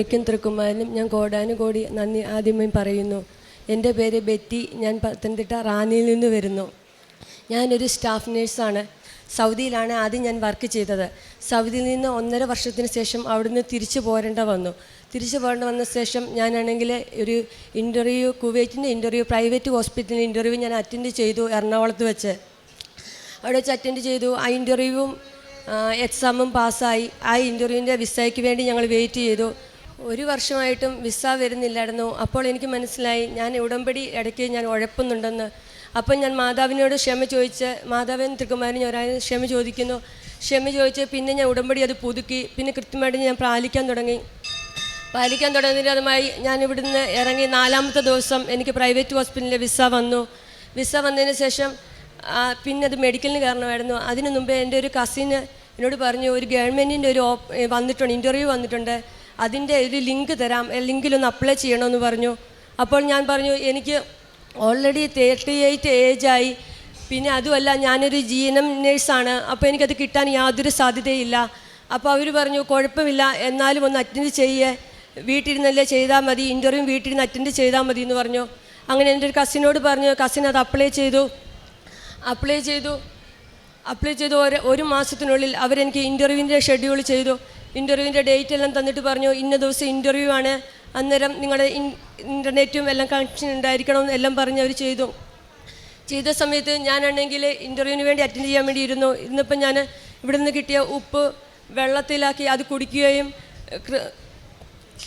മിക്കും തൃക്കുമാരനും ഞാൻ കോടാനുകോടി നന്ദി ആദ്യമായി പറയുന്നു. എന്റെ പേര് ബെറ്റി ഞാൻ പത്തനംതിട്ട റാന്നിയിൽ നിന്ന് വരുന്നു. ഞാനൊരു സ്റ്റാഫ് നേഴ്സാണ്. സൗദിയിലാണ് ആദ്യം ഞാൻ വർക്ക് ചെയ്തത്. സൗദിയിൽ നിന്ന് ഒന്നര വർഷത്തിന് ശേഷം അവിടുന്ന് തിരിച്ചു പോരേണ്ട വന്നു. തിരിച്ചു പോരേണ്ട വന്ന ശേഷം ഞാനാണെങ്കിൽ ഒരു ഇന്റർവ്യൂ കുവൈറ്റിന്റെ ഇന്റർവ്യൂ പ്രൈവറ്റ് ഹോസ്പിറ്റലിന്റെ ഇന്റർവ്യൂ ഞാൻ അറ്റൻഡ് ചെയ്തു എറണാകുളത്ത് വെച്ച്. അവിടെ വെച്ച് അറ്റൻഡ് ചെയ്തു. ആ ഇന്റർവ്യൂവും എക്സാമും പാസ്സായി. ആ ഇന്റർവ്യൂവിന്റെ വിസയ്ക്ക് വേണ്ടി ഞങ്ങൾ വെയിറ്റ് ചെയ്തു. ഒരു വർഷമായിട്ടും വിസ വരുന്നില്ലായിരുന്നു. അപ്പോൾ എനിക്ക് മനസ്സിലായി ഞാൻ ഉടമ്പടി ഇടയ്ക്ക് ഞാൻ ഉഴപ്പുന്നുണ്ടെന്ന്. അപ്പം ഞാൻ മാതാവിനോട് ക്ഷമ ചോദിച്ച് മാതാവിൻ തൃക്കുമാരൻ ഒരാൾ ക്ഷമ ചോദിക്കുന്നു. ക്ഷമ ചോദിച്ച് പിന്നെ ഞാൻ ഉടമ്പടി അത് പുതുക്കി പിന്നെ കൃത്യമായിട്ട് ഞാൻ പാലിക്കാൻ തുടങ്ങി. പാലിക്കാൻ തുടങ്ങിയതുമായി ഞാൻ ഇവിടുന്ന് ഇറങ്ങി നാലാമത്തെ ദിവസം എനിക്ക് പ്രൈവറ്റ് ഹോസ്പിറ്റലിൽ വിസ വന്നു. വിസ വന്നതിന് ശേഷം പിന്നെ അത് മെഡിക്കലിന് കാരണമായിരുന്നു. അതിനു മുമ്പേ എന്റെ ഒരു കസിന് എന്നോട് പറഞ്ഞു ഒരു ഗവൺമെന്റിന്റെ ഒരു വന്നിട്ടുണ്ട് ഇന്റർവ്യൂ വന്നിട്ടുണ്ട്. അതിന്റെ ഒരു ലിങ്ക് തരാം ലിങ്കിലൊന്ന് അപ്ലൈ ചെയ്യണമെന്ന് പറഞ്ഞു. അപ്പോൾ ഞാൻ പറഞ്ഞു എനിക്ക് ഓൾറെഡി തേർട്ടി എയ്റ്റ് ഏജായി പിന്നെ അതുമല്ല ഞാനൊരു ജി എൻ എം നേഴ്സാണ് അപ്പോൾ എനിക്കത് കിട്ടാൻ യാതൊരു സാധ്യതയില്ല. അപ്പോൾ അവർ പറഞ്ഞു കുഴപ്പമില്ല എന്നാലും ഒന്ന് അറ്റൻഡ് ചെയ്യേ. വീട്ടിരുന്നല്ലേ ചെയ്താൽ മതി ഇന്റർവ്യൂ വീട്ടിരുന്ന് അറ്റൻഡ് ചെയ്താൽ മതി എന്ന് പറഞ്ഞു. അങ്ങനെ എന്റെ ഒരു കസിനോട് പറഞ്ഞു കസിൻ അത് അപ്ലൈ ചെയ്തു. അപ്ലൈ ചെയ്തു. അപ്ലൈ ചെയ്തു ഒരു ഒരു മാസത്തിനുള്ളിൽ അവരെനിക്ക് ഇന്റർവ്യൂവിന്റെ ഷെഡ്യൂൾ ചെയ്തു. ഇന്റർവ്യൂവിന്റെ ഡേറ്റ് എല്ലാം തന്നിട്ട് പറഞ്ഞു ഇന്ന ദിവസം ഇന്റർവ്യൂ ആണ്. അന്നേരം നിങ്ങളുടെ ഇന്റർനെറ്റും എല്ലാം കണക്ഷൻ ഉണ്ടായിരിക്കണം എല്ലാം പറഞ്ഞ് അവർ ചെയ്തു. ചെയ്ത സമയത്ത് ഞാനാണെങ്കിൽ ഇന്റർവ്യൂവിന് വേണ്ടി അറ്റൻഡ് ചെയ്യാൻ വേണ്ടി ഇരുന്നു. ഇന്നിപ്പം ഞാൻ ഇവിടുന്ന് കിട്ടിയ ഉപ്പ് വെള്ളത്തിലാക്കി അത് കുടിക്കുകയും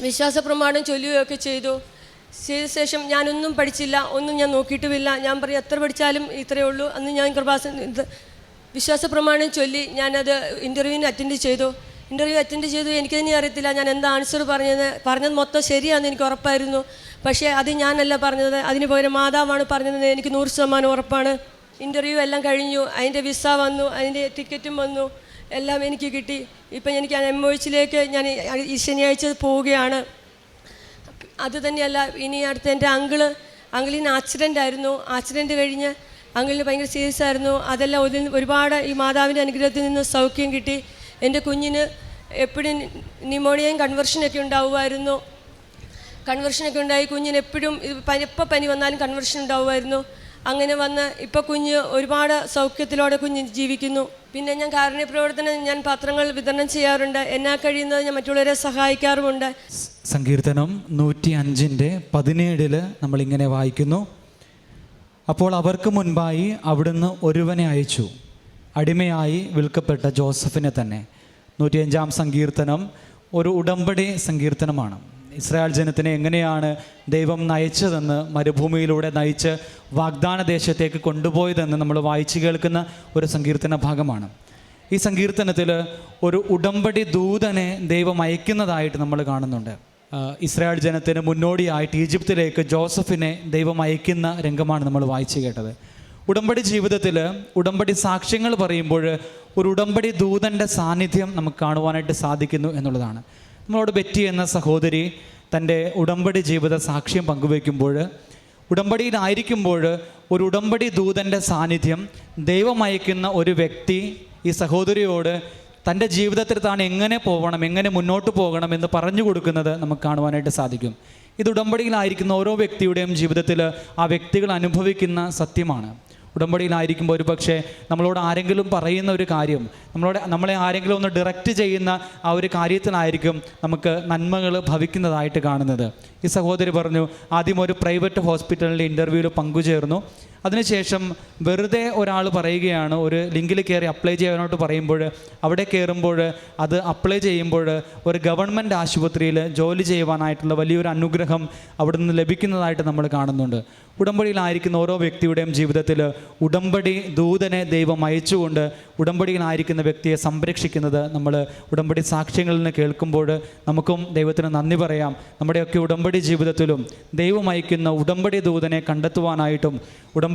വിശ്വാസ പ്രമാണം ചൊല്ലുകയൊക്കെ ചെയ്തു. ചെയ്ത ശേഷം ഞാനൊന്നും പഠിച്ചില്ല ഒന്നും ഞാൻ നോക്കിയിട്ടുമില്ല. ഞാൻ പറയും എത്ര പഠിച്ചാലും ഇത്രയേ ഉള്ളൂ. അന്ന് ഞാൻ കൃപാസ വിശ്വാസ പ്രമാണം ചൊല്ലി ഞാനത് ഇന്റർവ്യൂവിന് അറ്റൻഡ് ചെയ്തു. ഇന്റർവ്യൂ അറ്റൻഡ് ചെയ്തു. എനിക്ക് തന്നെ അറിയത്തില്ല. ഞാൻ എന്താ ആൻസർ പറഞ്ഞത് പറഞ്ഞത് മൊത്തം ശരിയാണെന്ന് എനിക്ക് ഉറപ്പായിരുന്നു. പക്ഷേ അത് ഞാനല്ല പറഞ്ഞത്. അതിന് പകരം മാതാവാണ് പറഞ്ഞത് എനിക്ക് നൂറ് ശതമാനം ഉറപ്പാണ്. ഇന്റർവ്യൂ എല്ലാം കഴിഞ്ഞു. അതിന്റെ വിസ വന്നു. അതിന്റെ ടിക്കറ്റും വന്നു. എല്ലാം എനിക്ക് കിട്ടി. ഇപ്പം എനിക്ക് എം ഒ എച്ചിലേക്ക് ഞാൻ ഈ ശനിയാഴ്ച പോവുകയാണ്. അത് തന്നെയല്ല ഇനി അടുത്ത എന്റെ അങ്കിൾ അങ്കിളിന് ആക്സിഡന്റ് ആയിരുന്നു. ആക്സിഡന്റ് കഴിഞ്ഞ് അങ്കിളിന് ഭയങ്കര സീരിയസ് ആയിരുന്നു. അതെല്ലാം ഒരു ഒരുപാട് ഈ മാതാവിന്റെ അനുഗ്രഹത്തിൽ നിന്ന് സൗഖ്യം കിട്ടി. എന്റെ കുഞ്ഞിന് എപ്പോഴും ന്യൂമോണിയയും കൺവെർഷനൊക്കെ ഉണ്ടാവുമായിരുന്നു. കൺവെർഷനൊക്കെ ഉണ്ടായി കുഞ്ഞിന് എപ്പോഴും പനി എപ്പോൾ പനി വന്നാലും കൺവെർഷൻ ഉണ്ടാവുമായിരുന്നു. അങ്ങനെ വന്ന് ഇപ്പോൾ കുഞ്ഞ് ഒരുപാട് സൗഖ്യത്തിലൂടെ കുഞ്ഞ് ജീവിക്കുന്നു. പിന്നെ ഞാൻ കാരുണ്യ പ്രവർത്തനം ഞാൻ പത്രങ്ങൾ വിതരണം ചെയ്യാറുണ്ട്. എന്നാൽ കഴിയുന്നത് ഞാൻ മറ്റുള്ളവരെ സഹായിക്കാറുമുണ്ട്. സങ്കീർത്തനം നൂറ്റി അഞ്ചിന്റെ പതിനേഴിൽ നമ്മളിങ്ങനെ വായിക്കുന്നു. അപ്പോൾ അവർക്ക് മുൻപായി അവിടുന്ന് ഒരുവനെ അയച്ചു. അടിമയായി വിൽക്കപ്പെട്ട ജോസഫിനെ തന്നെ. നൂറ്റിയഞ്ചാം സങ്കീർത്തനം ഒരു ഉടമ്പടി സങ്കീർത്തനമാണ്. ഇസ്രായേൽ ജനത്തിനെ എങ്ങനെയാണ് ദൈവം നയിച്ചതെന്ന് മരുഭൂമിയിലൂടെ നയിച്ച് വാഗ്ദാന ദേശത്തേക്ക് കൊണ്ടുപോയതെന്ന് നമ്മൾ വായിച്ചു കേൾക്കുന്ന ഒരു സങ്കീർത്തന ഭാഗമാണ്. ഈ സങ്കീർത്തനത്തിൽ ഒരു ഉടമ്പടി ദൂതനെ ദൈവം അയക്കുന്നതായിട്ട് നമ്മൾ കാണുന്നുണ്ട്. ഇസ്രായേൽ ജനത്തിന് മുന്നോടിയായിട്ട് ഈജിപ്തിലേക്ക് ജോസഫിനെ ദൈവം അയക്കുന്ന രംഗമാണ് നമ്മൾ വായിച്ചു കേട്ടത്. ഉടമ്പടി ജീവിതത്തിൽ ഉടമ്പടി സാക്ഷ്യങ്ങൾ പറയുമ്പോൾ ഒരു ഉടമ്പടി ദൂതന്റെ സാന്നിധ്യം നമുക്ക് കാണുവാനായിട്ട് സാധിക്കുന്നു എന്നുള്ളതാണ്. നമ്മളോട് ബെറ്റി എന്ന സഹോദരി തന്റെ ഉടമ്പടി ജീവിത സാക്ഷ്യം പങ്കുവയ്ക്കുമ്പോൾ ഉടമ്പടിയിലായിരിക്കുമ്പോൾ ഒരു ഉടമ്പടി ദൂതന്റെ സാന്നിധ്യം ദൈവമയക്കുന്ന ഒരു വ്യക്തി ഈ സഹോദരിയോട് തന്റെ ജീവിതത്തിൽ താൻ എങ്ങനെ പോകണം എങ്ങനെ മുന്നോട്ട് പോകണം എന്ന് പറഞ്ഞു കൊടുക്കുന്നത് നമുക്ക് കാണുവാനായിട്ട് സാധിക്കും. ഇത് ഉടമ്പടിയിലായിരിക്കുന്ന ഓരോ വ്യക്തിയുടെയും ജീവിതത്തിൽ ആ വ്യക്തികൾ അനുഭവിക്കുന്ന സത്യമാണ്. ഉടമ്പടിയിലായിരിക്കുമ്പോൾ ഒരു പക്ഷേ നമ്മളോട് ആരെങ്കിലും പറയുന്ന ഒരു കാര്യം നമ്മളോട് നമ്മളെ ആരെങ്കിലും ഒന്ന് ഡയറക്റ്റ് ചെയ്യുന്ന ആ ഒരു കാര്യത്തിലായിരിക്കും നമുക്ക് നന്മകൾ ഭവിക്കുന്നതായിട്ട് കാണുന്നത്. ഈ സഹോദരി പറഞ്ഞു ആദ്യം ഒരു പ്രൈവറ്റ് ഹോസ്പിറ്റലിന്റെ ഇന്റർവ്യൂവിൽ പങ്കുചേർന്നു. അതിനുശേഷം വെറുതെ ഒരാൾ പറയുകയാണ് ഒരു ലിങ്കിൽ കയറി അപ്ലൈ ചെയ്യാനോട്ട് പറയുമ്പോൾ അവിടെ കയറുമ്പോൾ അത് അപ്ലൈ ചെയ്യുമ്പോൾ ഒരു ഗവൺമെന്റ് ആശുപത്രിയിൽ ജോലി ചെയ്യുവാനായിട്ടുള്ള വലിയൊരു അനുഗ്രഹം അവിടെ നിന്ന് ലഭിക്കുന്നതായിട്ട് നമ്മൾ കാണുന്നുണ്ട്. ഉടമ്പടിയിലായിരിക്കുന്ന ഓരോ വ്യക്തിയുടെയും ജീവിതത്തിൽ ഉടമ്പടി ദൂതനെ ദൈവം അയച്ചുകൊണ്ട് ഉടമ്പടിയിലായിരിക്കുന്ന വ്യക്തിയെ സംരക്ഷിക്കുന്നത് നമ്മൾ ഉടമ്പടി സാക്ഷ്യങ്ങളിൽ നിന്ന് കേൾക്കുമ്പോൾ നമുക്കും ദൈവത്തിന് നന്ദി പറയാം. നമ്മുടെയൊക്കെ ഉടമ്പടി ജീവിതത്തിലും ദൈവം അയക്കുന്ന ഉടമ്പടി ദൂതനെ കണ്ടെത്തുവാനായിട്ടും ഉടമ്പടിയിലായിരുന്നു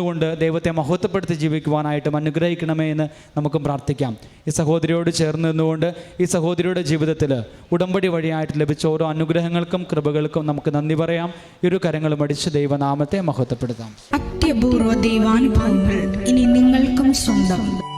കൊണ്ട് ദൈവത്തെ മഹത്വപ്പെടുത്തി ജീവിക്കുവാനായിട്ടും അനുഗ്രഹിക്കണമേ എന്ന് നമുക്കും പ്രാർത്ഥിക്കാം. ഈ സഹോദരിയോട് ചേർന്ന് നിന്നുകൊണ്ട് ഈ സഹോദരിയുടെ ജീവിതത്തിൽ ഉടമ്പടി വഴിയായിട്ട് ലഭിച്ച ഓരോ അനുഗ്രഹങ്ങൾക്കും കൃപകൾക്കും നമുക്ക് നന്ദി പറയാം. ഇരു കരങ്ങളും അടിച്ച് ദൈവനാമത്തെ മഹത്വപ്പെടുത്താം. അത്യപൂർവ ദൈവാനുഭവങ്ങൾ ഇനി നിങ്ങൾക്കും സ്വന്തം.